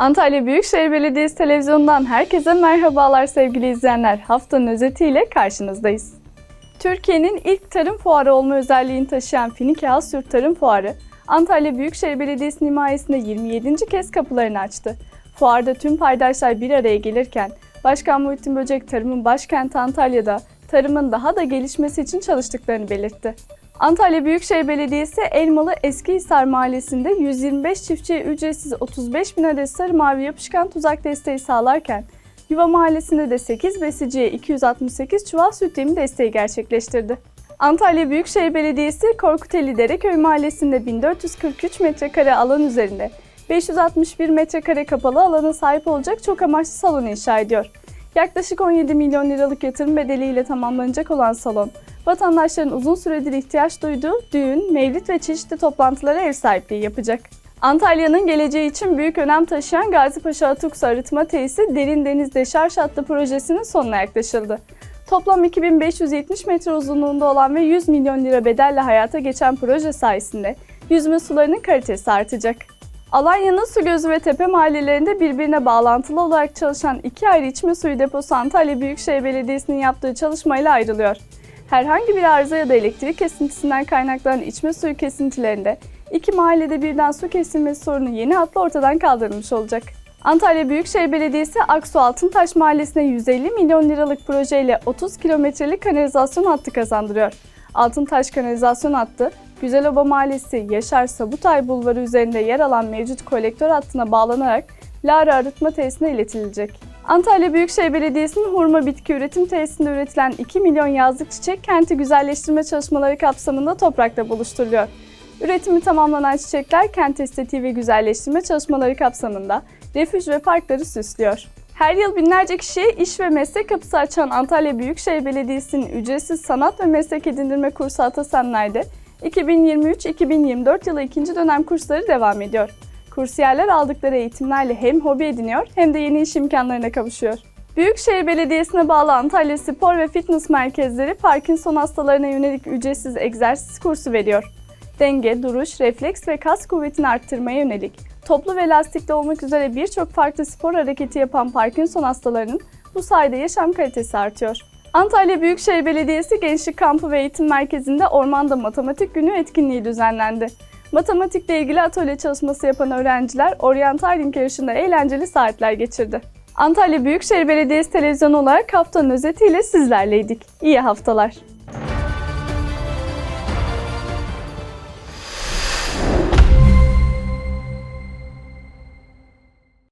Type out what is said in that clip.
Antalya Büyükşehir Belediyesi televizyonundan herkese merhabalar sevgili izleyenler. Haftanın özetiyle karşınızdayız. Türkiye'nin ilk tarım fuarı olma özelliğini taşıyan Finike Asyurt Tarım Fuarı, Antalya Büyükşehir Belediyesi'nin himayesinde 27. kez kapılarını açtı. Fuarda tüm paydaşlar bir araya gelirken, Başkan Muhittin Böcek tarımın başkenti Antalya'da tarımın daha da gelişmesi için çalıştıklarını belirtti. Antalya Büyükşehir Belediyesi Elmalı Eskihisar Mahallesi'nde 125 çiftçiye ücretsiz 35 bin adet sarı mavi yapışkan tuzak desteği sağlarken, Yuva Mahallesi'nde de 8 besiciye 268 çuval süt yemi desteği gerçekleştirdi. Antalya Büyükşehir Belediyesi Korkuteli Dereköy Mahallesi'nde 1443 metrekare alan üzerinde 561 metrekare kapalı alana sahip olacak çok amaçlı salon inşa ediyor. Yaklaşık 17 milyon liralık yatırım bedeliyle tamamlanacak olan salon, vatandaşların uzun süredir ihtiyaç duyduğu düğün, mevlit ve çeşitli toplantılara ev sahipliği yapacak. Antalya'nın geleceği için büyük önem taşıyan Gazipaşa Atuksu Arıtma Tesisi Derin Deniz Deşarj Hattı projesinin sonuna yaklaşıldı. Toplam 2570 metre uzunluğunda olan ve 100 milyon lira bedelle hayata geçen proje sayesinde yüzme sularının kalitesi artacak. Alanya'nın su gözü ve tepe mahallelerinde birbirine bağlantılı olarak çalışan iki ayrı içme suyu deposu Antalya Büyükşehir Belediyesi'nin yaptığı çalışmayla ayrılıyor. Herhangi bir arıza ya da elektrik kesintisinden kaynaklanan içme suyu kesintilerinde iki mahallede birden su kesilmesi sorunu yeni hatla ortadan kaldırılmış olacak. Antalya Büyükşehir Belediyesi Aksu Altıntaş Mahallesi'ne 150 milyon liralık projeyle 30 kilometrelik kanalizasyon hattı kazandırıyor. Altıntaş kanalizasyon hattı, Güzeloba Mahallesi Yaşar Sabutay Bulvarı üzerinde yer alan mevcut kolektör hattına bağlanarak Lara Arıtma Tesisine iletilecek. Antalya Büyükşehir Belediyesi'nin hurma bitki üretim tesisinde üretilen 2 milyon yazlık çiçek kenti güzelleştirme çalışmaları kapsamında toprakla buluşturuluyor. Üretimi tamamlanan çiçekler kent estetiği ve güzelleştirme çalışmaları kapsamında refüj ve parkları süslüyor. Her yıl binlerce kişiye iş ve meslek kapısı açan Antalya Büyükşehir Belediyesi'nin ücretsiz sanat ve meslek edindirme kursu Atasenler'de 2023-2024 yılı ikinci dönem kursları devam ediyor. Kursiyerler aldıkları eğitimlerle hem hobi ediniyor hem de yeni iş imkanlarına kavuşuyor. Büyükşehir Belediyesi'ne bağlı Antalya Spor ve Fitness Merkezleri Parkinson hastalarına yönelik ücretsiz egzersiz kursu veriyor. Denge, duruş, refleks ve kas kuvvetini arttırmaya yönelik toplu ve lastikli olmak üzere birçok farklı spor hareketi yapan Parkinson hastalarının bu sayede yaşam kalitesi artıyor. Antalya Büyükşehir Belediyesi Gençlik Kampı ve Eğitim Merkezi'nde Ormanda Matematik Günü etkinliği düzenlendi. Matematikle ilgili atölye çalışması yapan öğrenciler Orientaling yarışında eğlenceli saatler geçirdi. Antalya Büyükşehir Belediyesi televizyonu olarak haftanın özetiyle sizlerleydik. İyi haftalar.